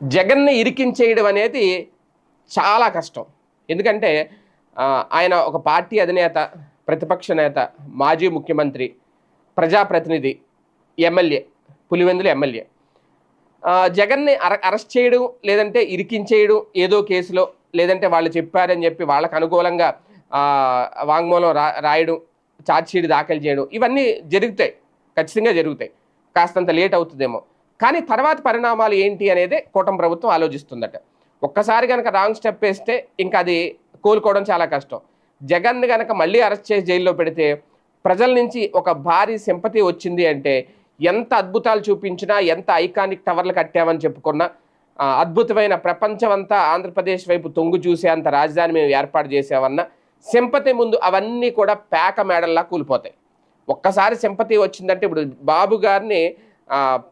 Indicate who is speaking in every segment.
Speaker 1: జగన్ని ఇరికించేయడం అనేది చాలా కష్టం. ఎందుకంటే ఆయన ఒక పార్టీ అధినేత ప్రతిపక్ష నేత మాజీ ముఖ్యమంత్రి ప్రజాప్రతినిధి ఎమ్మెల్యే పులివెందుల ఎమ్మెల్యే. జగన్ని అర అరెస్ట్ చేయడం లేదంటే ఇరికించేయడం ఏదో కేసులో లేదంటే వాళ్ళు చెప్పారని చెప్పి వాళ్ళకు అనుకూలంగా వాంగ్మూలం రా రాయడం ఛార్జ్షీట్ దాఖలు చేయడం ఇవన్నీ జరుగుతాయి. ఖచ్చితంగా జరుగుతాయి. కాస్తంత లేట్ అవుతుందేమో. కానీ తర్వాత పరిణామాలు ఏంటి అనేది కూటమి ప్రభుత్వం ఆలోచిస్తుందట. ఒక్కసారి కనుక రాంగ్ స్టెప్ వేస్తే ఇంకా అది కోలుకోవడం చాలా కష్టం. జగన్ కనుక మళ్ళీ అరెస్ట్ చేసి జైల్లో పెడితే ప్రజల నుంచి ఒక భారీ సింపతి వచ్చింది అంటే ఎంత అద్భుతాలు చూపించినా ఎంత ఐకానిక్ టవర్లు కట్టామని చెప్పుకున్నా అద్భుతమైన ప్రపంచం అంతా ఆంధ్రప్రదేశ్ వైపు తొంగు చూసే అంత రాజధాని మేము ఏర్పాటు చేసామన్న సింపతి ముందు అవన్నీ కూడా పేక మేడల్లా కూలిపోతాయి. ఒక్కసారి సింపతి వచ్చిందంటే ఇప్పుడు బాబు గారిని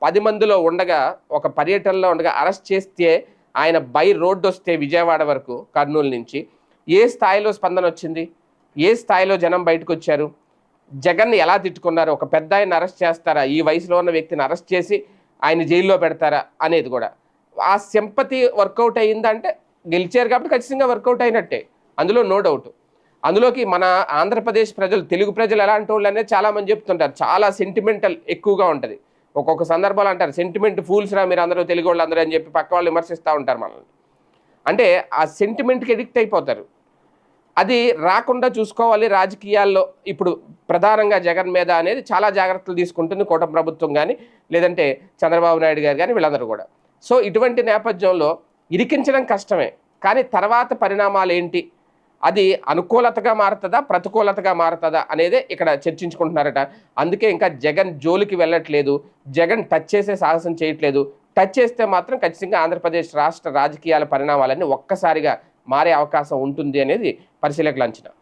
Speaker 1: పది మందిలో ఉండగా ఒక పర్యటనలో ఉండగా అరెస్ట్ చేస్తే ఆయన బై రోడ్డు వస్తే విజయవాడ వరకు కర్నూలు నుంచి. ఏ స్థాయిలో స్పందన వచ్చింది? ఏ స్థాయిలో జనం బయటకు వచ్చారు? జగన్ని ఎలా తిట్టుకున్నారు? ఒక పెద్ద ఆయన అరెస్ట్ చేస్తారా? ఈ వయసులో ఉన్న వ్యక్తిని అరెస్ట్ చేసి ఆయన జైల్లో పెడతారా? అనేది కూడా. ఆ సింపతి వర్కౌట్ అయ్యిందంటే గెలిచారు కాబట్టి ఖచ్చితంగా వర్కౌట్ అయినట్టే. అందులో నో డౌట్. అందులోకి మన ఆంధ్రప్రదేశ్ ప్రజలు తెలుగు ప్రజలు ఎలాంటి వాళ్ళు అనేది చాలా మంది చెప్తుంటారు. చాలా సెంటిమెంటల్ ఎక్కువగా ఉంటుంది. ఒక్కొక్క సందర్భాలు అంటారు. సెంటిమెంట్ ఫూల్స్ రా మీరు అందరూ తెలుగు వాళ్ళు అందరూ అని చెప్పి పక్క వాళ్ళు విమర్శిస్తూ ఉంటారు మనల్ని. అంటే ఆ సెంటిమెంట్కి ఎడిక్ట్ అయిపోతారు. అది రాకుండా చూసుకోవాలి రాజకీయాల్లో. ఇప్పుడు ప్రధానంగా జగన్ మీద అనేది చాలా జాగ్రత్తలు తీసుకుంటుంది కూటమి ప్రభుత్వం కానీ లేదంటే చంద్రబాబు నాయుడు గారు కానీ వీళ్ళందరూ కూడా. సో ఇటువంటి నేపథ్యంలో ఇరికించడం కష్టమే. కానీ తర్వాత పరిణామాలు ఏంటి? అది అనుకూలతగా మారుతుందా ప్రతికూలతగా మారుతుందా అనేదే ఇక్కడ చర్చించుకుంటున్నారట. అందుకే ఇంకా జగన్ జోలికి వెళ్ళట్లేదు జగన్ టచ్ చేసే సాహసం చేయట్లేదు. టచ్ చేస్తే మాత్రం ఖచ్చితంగా ఆంధ్రప్రదేశ్ రాష్ట్ర రాజకీయాల పరిణామాలన్నీ ఒక్కసారిగా మారే అవకాశం ఉంటుంది అనేది పరిశీలకుల అంచనా.